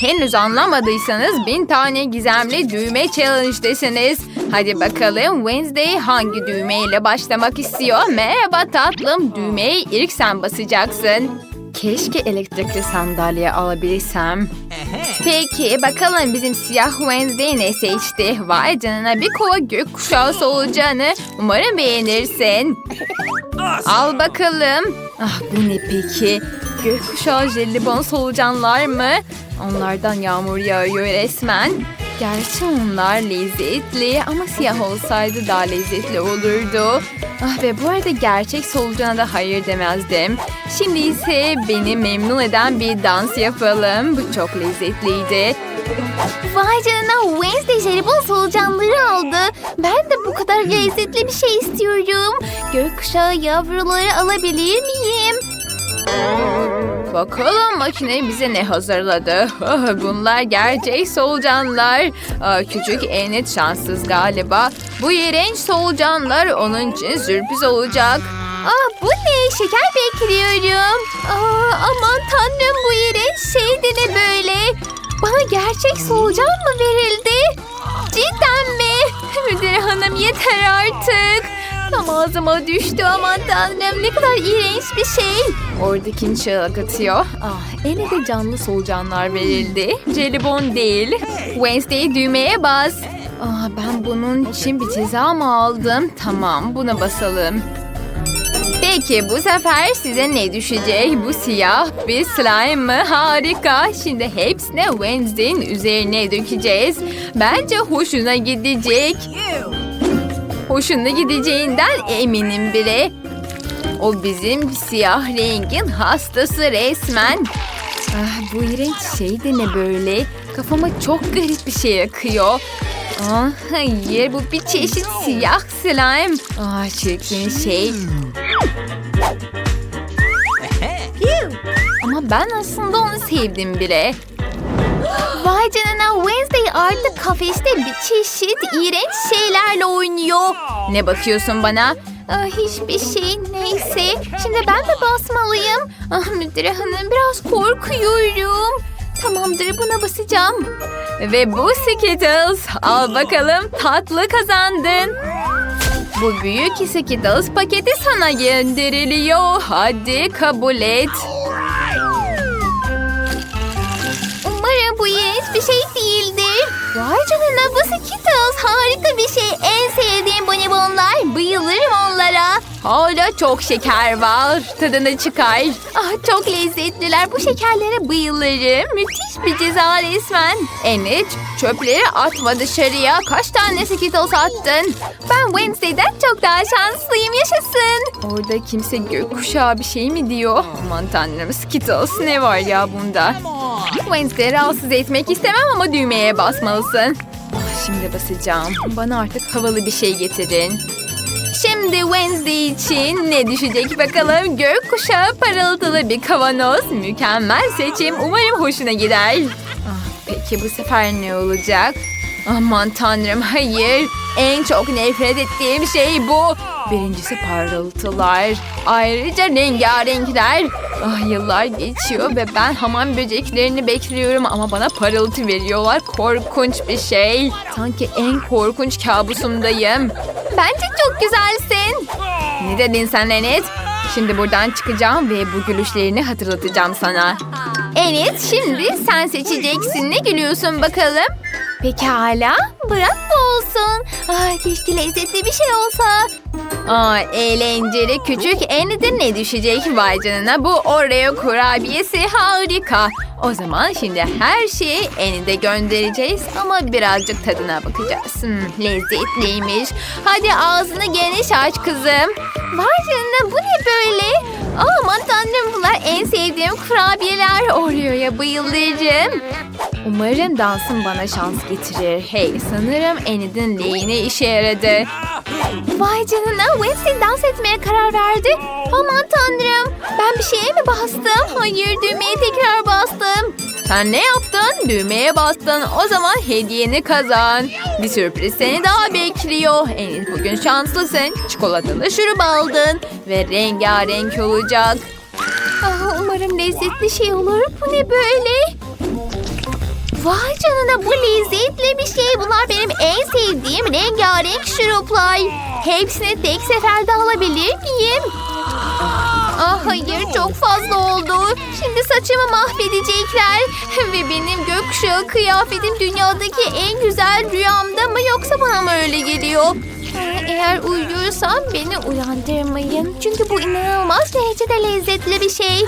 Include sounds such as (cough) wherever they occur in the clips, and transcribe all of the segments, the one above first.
Henüz anlamadıysanız bin tane gizemli düğme challenge'desiniz. Hadi bakalım Wednesday hangi düğmeyle başlamak istiyor? Merhaba tatlım düğmeyi ilk sen basacaksın. Keşke elektrikli sandalye alabilsem. Peki bakalım bizim siyah Wednesday ne seçti? Vay canına bir kova gökkuşağı solucanı. Umarım beğenirsin. Al bakalım. Ah bu ne peki? Gökkuşağı jelibon solucanlar mı? Onlardan yağmur yağıyor resmen. Gerçi onlar lezzetli ama siyah olsaydı daha lezzetli olurdu. Ah ve bu arada gerçek solucana da hayır demezdim. Şimdi ise beni memnun eden bir dans yapalım. Bu çok lezzetliydi. Vay canına Wednesday jelibon solucanları aldı. Ben de bu kadar lezzetli bir şey istiyorum. Gökkuşağı yavruları alabilir miyim? Bakalım makine bize ne hazırladı. (laughs) Bunlar gerçek solucanlar. Küçük Enet şanssız galiba. Bu iğrenç solucanlar onun için sürpriz olacak. Aa bu ne? Şeker bekliyorum. Aa, aman tanrım bu iğrenç şey de ne böyle? Bana gerçek solucan mı verildi? Cidden mi? (laughs) Müdür hanım yeter artık. Tam ağzıma düştü aman tanrım ne kadar iğrenç bir şey. Oradakini çığlık atıyor. Ah, Ene de canlı solucanlar verildi. Jelibon değil. Wednesday düğmeye bas. Ah, ben bunun için bir ceza mı aldım? Tamam buna basalım. Peki bu sefer size ne düşecek? Bu siyah bir slime mı? Harika. Şimdi hepsini Wednesday'in üzerine dökeceğiz. Bence hoşuna gidecek. Hoşuna gideceğinden eminim bile. O bizim siyah rengin hastası resmen. Ah, bu iğrenç şey de ne böyle? Kafama çok garip bir şey akıyor. Ah, hayır bu bir çeşit siyah slime. Ah çirkin şey. Ama ben aslında onu sevdim bile. Vay canına Wednesday artık kafeste bir çeşit iğrenç şeylerle oynuyor. Ne bakıyorsun bana? Ah, hiçbir şey neyse. Şimdi ben de basmalıyım. Ah müdüre hanım biraz korkuyorum. Tamamdır buna basacağım. Ve bu Skittles. Al bakalım tatlı kazandın. Bu büyük Skittles paketi sana gönderiliyor. Hadi kabul et. Vay canına bu Skittles harika bir şey. Hala çok şeker var. Tadını çıkar. Ah çok lezzetliler. Bu şekerlere bayılırım. Müthiş bir ceza resmen. Enet çöpleri atma dışarıya. Kaç tane Skittles attın? Ben Wednesday'den çok daha şanslıyım. Yaşasın. Orada kimse gökkuşağı bir şey mi diyor? Aman tanrım Skittles ne var ya bunda? Wednesday'i rahatsız etmek istemem ama düğmeye basmalısın. Ah, Şimdi basacağım. Bana artık havalı bir şey getirin. Şimdi Wednesday için ne düşecek bakalım? Gökkuşağı parıltılı bir kavanoz. Mükemmel seçim. Umarım hoşuna gider. Ah, peki bu sefer ne olacak? Aman tanrım hayır. En çok nefret ettiğim şey bu. Birincisi parıltılar. Ayrıca rengarenkler. Ah, yıllar geçiyor ve ben hamam böceklerini bekliyorum ama bana parıltı veriyorlar. Korkunç bir şey. Sanki en korkunç kabusumdayım. Bence çok güzelsin. Ne dedin sen Enet? Şimdi buradan çıkacağım ve bu gülüşlerini hatırlatacağım sana. Evet şimdi sen seçeceksin. Ne gülüyorsun bakalım? Pekala. Bırak da olsun. Ay keşke lezzetli bir şey olsa. Aa, eğlenceli küçük Enet'e ne düşecek vay canına bu Oreo kurabiyesi harika. O zaman şimdi her şeyi Enet'e göndereceğiz ama birazcık tadına bakacağız. Hmm, lezzetliymiş. Hadi ağzını geniş aç kızım. Vay canına bu ne böyle? Aman tanrım bunlar en sevdiğim kurabiyeler. Oreo'ya bayılırım. Umarım dansın bana şans getirir. Hey sanırım Enid'in lehine işe yaradı. Vay canına Wednesday dans etmeye karar verdi. Aman tanrım ben bir şeye mi bastım? Hayır düğmeye tekrar bastım. Sen ne yaptın? Düğmeye bastın. O zaman hediyeni kazan. Bir sürpriz seni daha bekliyor. Enid bugün şanslısın. Çikolatalı şurup aldın. Ve rengarenk olacak. Ah, umarım lezzetli şey olur. Bu ne böyle? Vay canına bu lezzetli bir şey. Bunlar benim en sevdiğim rengarenk şuruplar. Hepsini tek seferde alabilir miyim? Ah hayır çok fazla oldu. Şimdi saçımı mahvedecekler. (laughs) Ve benim gökkuşağı kıyafetim dünyadaki en güzel rüyamda mı yoksa bana mı öyle geliyor? Eğer uyuyorsam beni uyandırmayın. Çünkü bu inanılmaz derecede lezzetli bir şey.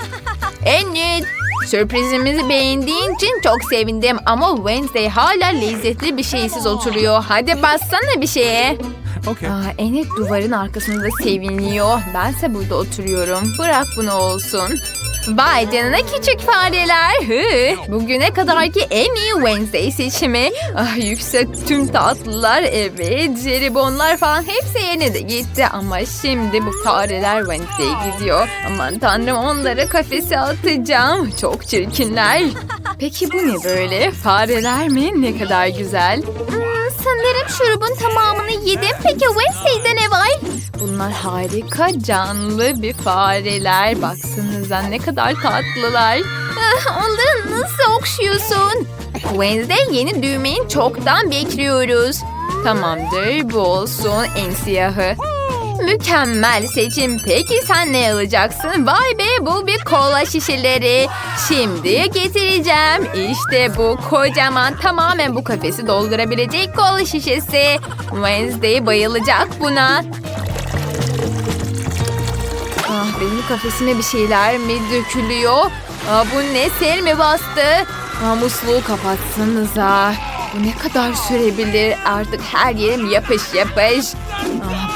Enid, sürprizimizi beğendiğin için çok sevindim ama Wednesday hala lezzetli bir şeysiz oturuyor. Hadi bassana bir şeye. (laughs) Okay. Aa, Enid duvarın arkasında seviniyor. Bense burada oturuyorum. Bırak bunu olsun. Vay canına küçük fareler. Hı, bugüne kadarki en iyi Wednesday seçimi. Ah, yüksek tüm tatlılar, evet, jelibonlar falan hepsi yerine de gitti. Ama şimdi bu fareler Wednesday'e gidiyor. Aman tanrım onları kafese atacağım. Çok çirkinler. Peki bu ne böyle? Fareler mi? Ne kadar güzel. Hmm, sanırım şurubun tamamını yedim. Peki Wednesday'de ne var? Bunlar harika canlı bir fareler. Baksanıza ne kadar tatlılar. Ah, Onları nasıl okşuyorsun? Wednesday yeni düğmeyi çoktan bekliyoruz. Tamamdır bu olsun en siyahı. Mükemmel seçim. Peki sen ne alacaksın? Vay be bu bir kola şişeleri. Şimdi getireceğim. İşte bu kocaman tamamen bu kafesi doldurabilecek kola şişesi. Wednesday bayılacak buna. Ah benim kafesime bir şeyler mi dökülüyor? Aa, bu ne sel mi bastı? Aa, musluğu kapatsanıza. Bu ne kadar sürebilir? Artık her yerim yapış yapış.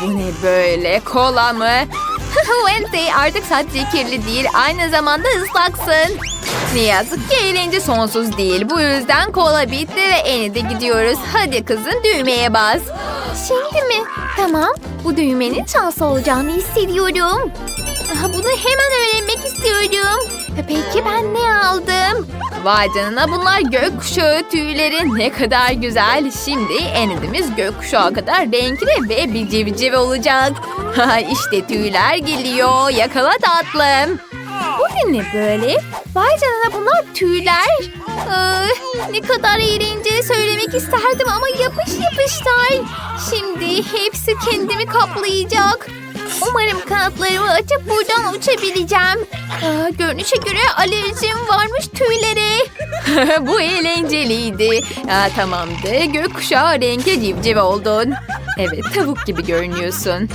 Bu ne böyle? Kola mı? (laughs) Wednesday artık sadece kirli değil aynı zamanda ıslaksın. Ne yazık ki eğlence sonsuz değil. Bu yüzden kola bitti ve Enid'e gidiyoruz. Hadi kızım düğmeye bas. Şimdi mi? Tamam. Bu düğmenin şans olacağını hissediyorum. Bunu hemen öğrenmek istiyorum. Peki ben ne aldım? Vay canına bunlar gökkuşağı tüyleri ne kadar güzel. Şimdi Enid'imiz gökkuşağı kadar renkli ve bir civciv olacak. İşte tüyler geliyor. Yakala tatlım. Bu ne böyle? Vay canına bunlar tüyler. Ah, ne kadar eğlenceli söylemek isterdim ama yapış yapışlar. Şimdi hepsi kendimi kaplayacak. Umarım kanatlarımı açıp buradan uçabileceğim. Ah, görünüşe göre alerjim varmış tüylere. (laughs) Bu eğlenceliydi. Ha, tamamdır. Gökkuşağı renkli civciv oldun. Evet tavuk gibi görünüyorsun.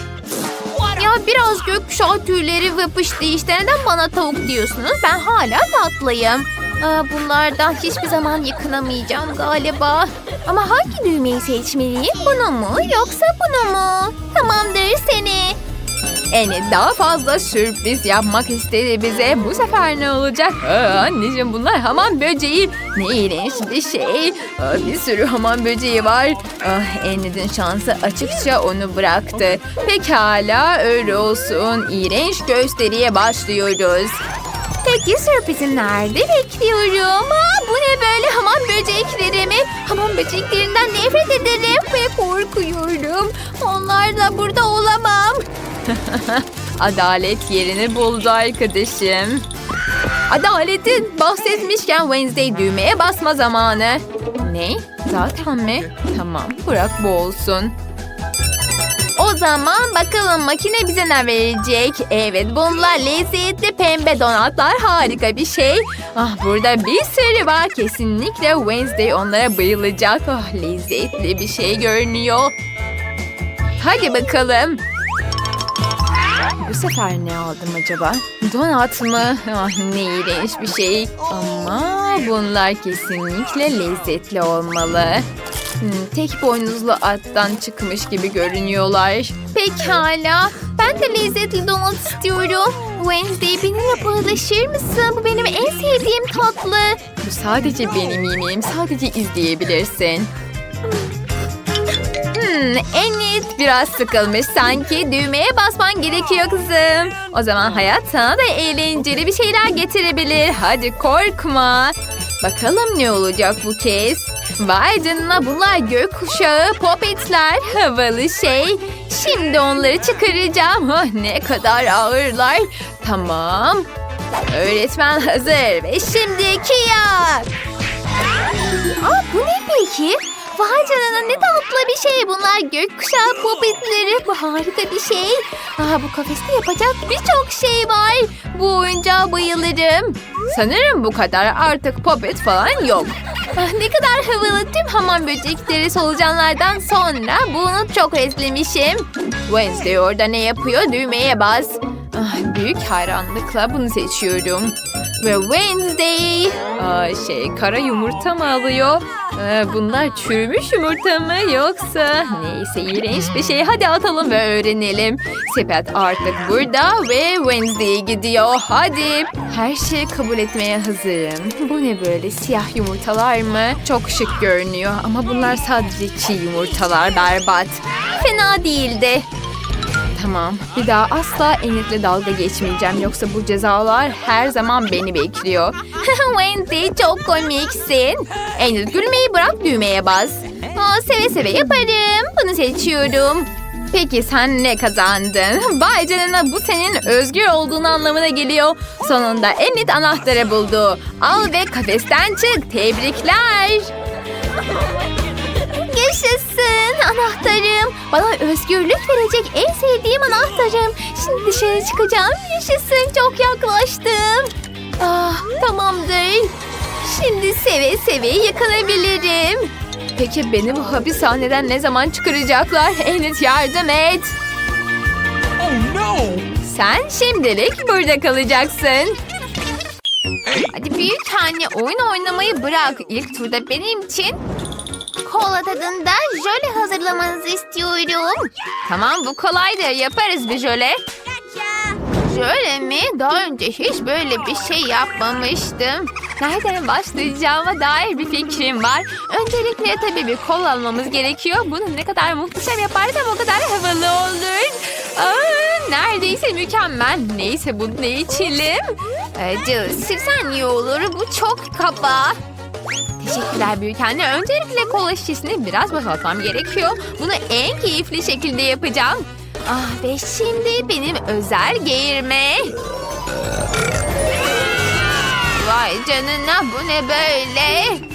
Ya biraz gökkuşağı tüyleri yapıştı işte. Neden bana tavuk diyorsunuz? Ben hala tatlıyım. Aa, bunlardan hiçbir zaman yıkınamayacağım galiba. Ama hangi düğmeyi seçmeliyim? Bunu mu yoksa bunu mu? Tamamdır seni. Enid daha fazla sürpriz yapmak istedi bize. Bu sefer ne olacak? Aa, anneciğim bunlar hamam böceği. Ne iğrenç bir şey. Aa, bir sürü hamam böceği var. Ah, şansı açıkça onu bıraktı. Pekala öyle olsun. İğrenç gösteriye başlıyoruz. Peki sürprizim nerede bekliyorum? Aa, bu ne böyle hamam böcekleri mi? Hamam böceklerinden nefret ederim ve korkuyorum. Onlarla burada olamam. (laughs) Adalet yerini buldu arkadaşım. Adaletin bahsetmişken Wednesday düğmeye basma zamanı. Ne? Zaten mi? Tamam bırak bu olsun. O zaman bakalım makine bize ne verecek? Evet bunlar lezzetli pembe donatlar harika bir şey. Ah burada bir sürü var. Kesinlikle Wednesday onlara bayılacak. Ah lezzetli bir şey görünüyor. Hadi bakalım. Bu sefer ne aldım acaba? Donat mı? Ah ne iğrenç bir şey. Ama bunlar kesinlikle lezzetli olmalı. Hmm, tek boynuzlu attan çıkmış gibi görünüyorlar. Pekala. Ben de lezzetli donat istiyorum. Wednesday benimle paylaşır mısın? Bu benim en sevdiğim tatlı. Bu sadece benim yemeğim. Sadece izleyebilirsin. Hmm, Enid biraz sıkılmış sanki. Düğmeye basman gerekiyor kızım. O zaman hayat sana da eğlenceli bir şeyler getirebilir. Hadi korkma. Bakalım ne olacak bu kez. Vay canına bunlar gökkuşağı popetler. Havalı şey. Şimdi onları çıkaracağım. (laughs) Ah, ne kadar ağırlar. Tamam. Öğretmen hazır ve şimdi Kia. Aa, bu ne peki? Vay canına ne tatlı bir şey bunlar. Gökkuşağı popitleri. Bu harika bir şey. Aa, bu kafeste yapacak birçok şey var. Bu oyuncağa bayılırım. Sanırım bu kadar artık popet falan yok. Ah, ne kadar havalı tüm hamam böcekleri solucanlardan sonra bunu çok özlemişim. Wednesday orada ne yapıyor? Düğmeye bas. Ah, büyük hayranlıkla bunu seçiyorum. Ve Wednesday. Aa, şey kara yumurta mı alıyor? Aa, bunlar çürümüş yumurta mı yoksa? Neyse iğrenç bir şey. Hadi atalım ve öğrenelim. Sepet artık burada ve Wednesday'e gidiyor. Hadi. Her şeyi kabul etmeye hazırım. Bu ne böyle siyah yumurtalar mı? Çok şık görünüyor ama bunlar sadece çiğ yumurtalar berbat. Fena değildi. Tamam. Bir daha asla Enid'le dalga geçmeyeceğim. Yoksa bu cezalar her zaman beni bekliyor. (laughs) Wendy çok komiksin. Enid gülmeyi bırak düğmeye bas. Aa, seve seve yaparım. Bunu seçiyorum. Peki sen ne kazandın? (laughs) Vay canına bu senin özgür olduğun anlamına geliyor. Sonunda Enid anahtarı buldu. Al ve kafesten çık. Tebrikler. (laughs) Yaşasın anahtarım. Bana özgürlük verecek en sevdiğim anahtarım. Şimdi dışarı çıkacağım. Yaşasın çok yaklaştım. Ah tamamdır. Şimdi seve seve yakalayabilirim. Peki beni bu hapishaneden ne zaman çıkaracaklar? Enid yardım et. Oh no! Sen şimdilik burada kalacaksın. Hadi büyük anne oyun oynamayı bırak. İlk turda benim için kola tadında jöle hazırlamanızı istiyorum. Tamam bu kolaydır. Yaparız bir jöle. Jöle mi? Daha önce hiç böyle bir şey yapmamıştım. Nereden başlayacağıma dair bir fikrim var. Öncelikle tabii bir kol almamız gerekiyor. Bunu ne kadar muhteşem yaparsam o kadar havalı olur. Aa, neredeyse mükemmel. Neyse bunu ne içelim? Ee, Jill, sirsen iyi olur. Bu çok kaba. Teşekkürler büyük anne. Öncelikle kola şişesini biraz boşaltmam gerekiyor. Bunu en keyifli şekilde yapacağım. Ah ve şimdi benim özel geğirme. Vay canına bu ne böyle?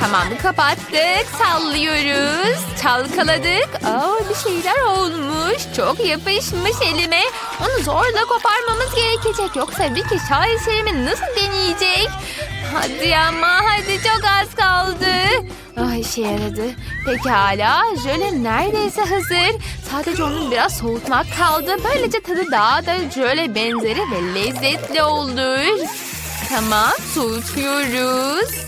Tamam kapattık. Sallıyoruz. Çalkaladık. Aa, bir şeyler olmuş. Çok yapışmış elime. Onu zorla koparmamız gerekecek. Yoksa bir kişi şaheserimi nasıl deneyecek? Hadi ama hadi çok az kaldı. Ay işe yaradı. Pekala jöle neredeyse hazır. Sadece onu biraz soğutmak kaldı. Böylece tadı daha da jöle benzeri ve lezzetli olur. Tamam soğutuyoruz.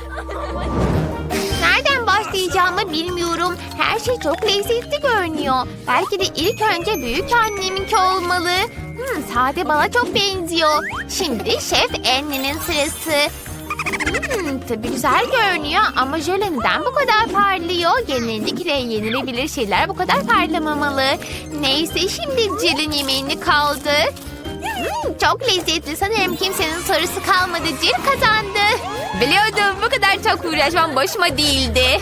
Başlayacağımı bilmiyorum. Her şey çok lezzetli görünüyor. Belki de ilk önce büyük anneminki olmalı. Hmm, sade bala çok benziyor. Şimdi şef Anne'nin sırası. Hmm, tabii güzel görünüyor ama jöle neden bu kadar parlıyor? Genellikle yenilebilir şeyler bu kadar parlamamalı. Neyse şimdi Jill'in yemeğini kaldı. Hmm, çok lezzetli. Sanırım kimsenin sorusu kalmadı. Jill kazandı. Biliyordum bu kadar çok uğraşmam boşuma değildi.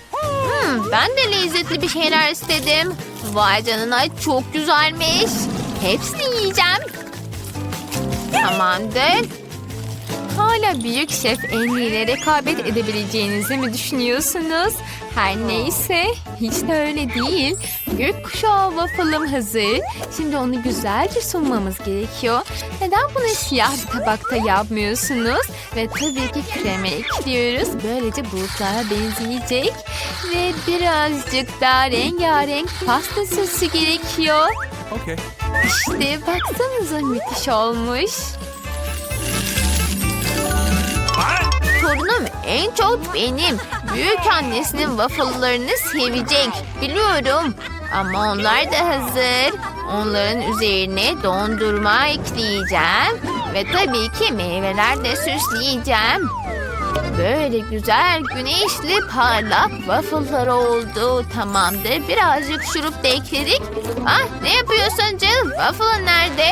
Ben de lezzetli bir şeyler istedim. Vay canına çok güzelmiş. Hepsini yiyeceğim. Tamamdır. Hala büyük şef en iyiyle rekabet edebileceğinizi mi düşünüyorsunuz? Her neyse hiç de öyle değil. Gökkuşağı waffle'ım hazır. Şimdi onu güzelce sunmamız gerekiyor. Neden bunu siyah bir tabakta yapmıyorsunuz? Ve tabii ki krema ekliyoruz. Böylece bulutlara benzeyecek. Ve birazcık daha rengarenk pasta sosu gerekiyor. Okay. İşte baksanıza müthiş olmuş. Torunum en çok benim. Büyük annesinin waffle'larını sevecek. Biliyorum. Ama onlar da hazır. Onların üzerine dondurma ekleyeceğim. Ve tabii ki meyveler de süsleyeceğim. Böyle güzel güneşli parlak waffle'lar oldu. Tamamdır. Birazcık şurup da ekledik. Ah ne yapıyorsun Jill? Waffle nerede?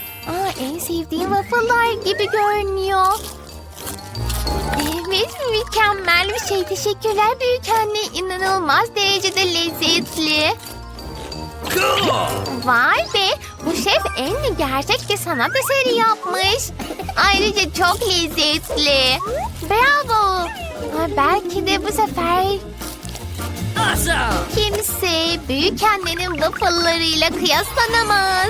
Aa en sevdiğim waffle'lar gibi görünüyor. Evet mükemmel bir şey. Teşekkürler büyük anne. İnanılmaz derecede lezzetli. Vay be bu şef en gerçek bir sanat eseri yapmış. Ayrıca çok lezzetli. Bravo. Ha, belki de bu sefer kimse büyük annenin waffle'larıyla kıyaslanamaz.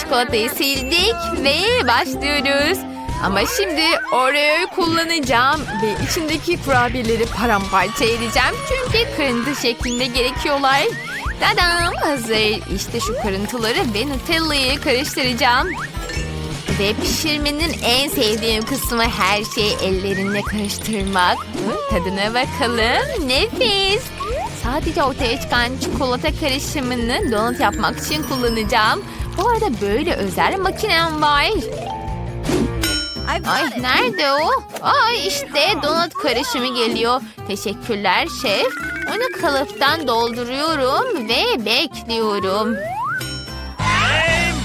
Çikolatayı sildik ve başlıyoruz. Ama şimdi Oreo'yu kullanacağım ve içindeki kurabiyeleri paramparça edeceğim. Çünkü kırıntı şeklinde gerekiyorlar. Tadam hazır. İşte şu kırıntıları ve Nutella'yı karıştıracağım. Ve pişirmenin en sevdiğim kısmı her şeyi ellerinle karıştırmak. Tadına bakalım. Nefis. Sadece ortaya çıkan çikolata karışımını donut yapmak için kullanacağım. Bu arada böyle özel makinem var. Ay nerede o? Ay işte donut karışımı geliyor. Teşekkürler şef. Onu kalıptan dolduruyorum ve bekliyorum.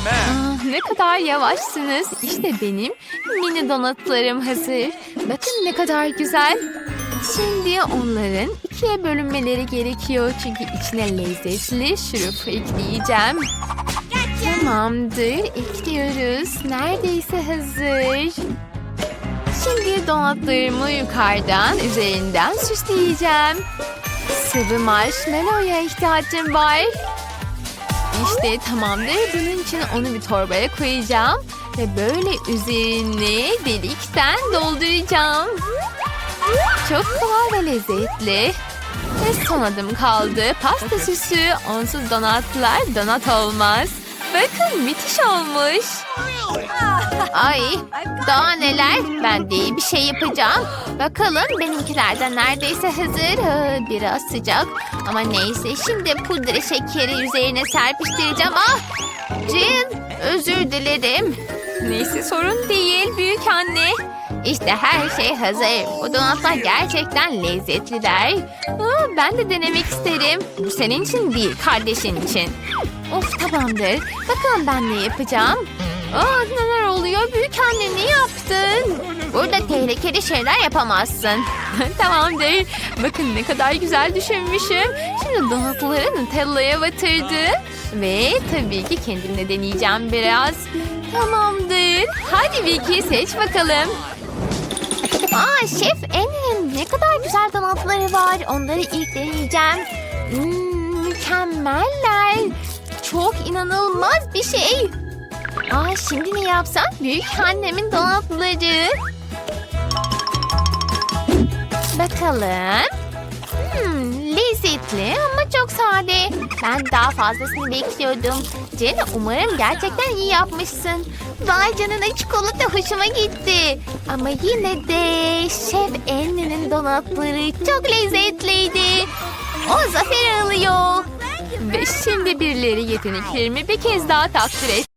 Ah, ne kadar yavaşsınız. İşte benim mini donutlarım hazır. Bakın ne kadar güzel. Şimdi onların ikiye bölünmeleri gerekiyor. Çünkü içine lezzetli şurup ekleyeceğim. Tamamdır. Ekliyoruz. Neredeyse hazır. Şimdi donatlarımı yukarıdan, üzerinden süsleyeceğim. Sıvı marshmallow'ya ihtiyacım var. İşte tamamdır. Bunun için onu bir torbaya koyacağım. Ve böyle üzerine delikten dolduracağım. Çok kolay ve lezzetli. Ve son adım kaldı. Pasta süsü. Onsuz donatlar donat olmaz. Bakın müthiş olmuş. Ay daha neler. Ben de iyi bir şey yapacağım. Bakalım benimkilerden neredeyse hazır. Biraz sıcak. Ama neyse şimdi pudra şekeri üzerine serpiştireceğim. Ah Cin özür dilerim. Neyse sorun değil büyük anne. İşte her şey hazır. Bu donatlar gerçekten lezzetliler. Aa, ben de denemek isterim. Bu senin için değil kardeşin için. Of tamamdır. Bakalım ben ne yapacağım. Aa, neler oluyor? Büyük anne ne yaptın? Burada tehlikeli şeyler yapamazsın. (laughs) tamamdır. Bakın ne kadar güzel düşünmüşüm. Şimdi donatları Nutella'ya batırdım. Ve tabii ki kendim de deneyeceğim biraz. Tamamdır. Hadi Vicky seç bakalım. Aa şef En'in ne kadar güzel donatları var. Onları ilk deneyeceğim. Hmm, mükemmeller. Çok inanılmaz bir şey. Aa şimdi ne yapsam? Büyük annemin donatları. Bakalım. Hmm, lezzetli ama çok sade. Ben daha fazlasını bekliyordum. Jen umarım gerçekten iyi yapmışsın. Vay canına çikolata hoşuma gitti. Ama yine de Şef Annie'nin donatları çok lezzetliydi. O zafer alıyor. Ve şimdi birileri yeteneklerimi bir kez daha takdir et.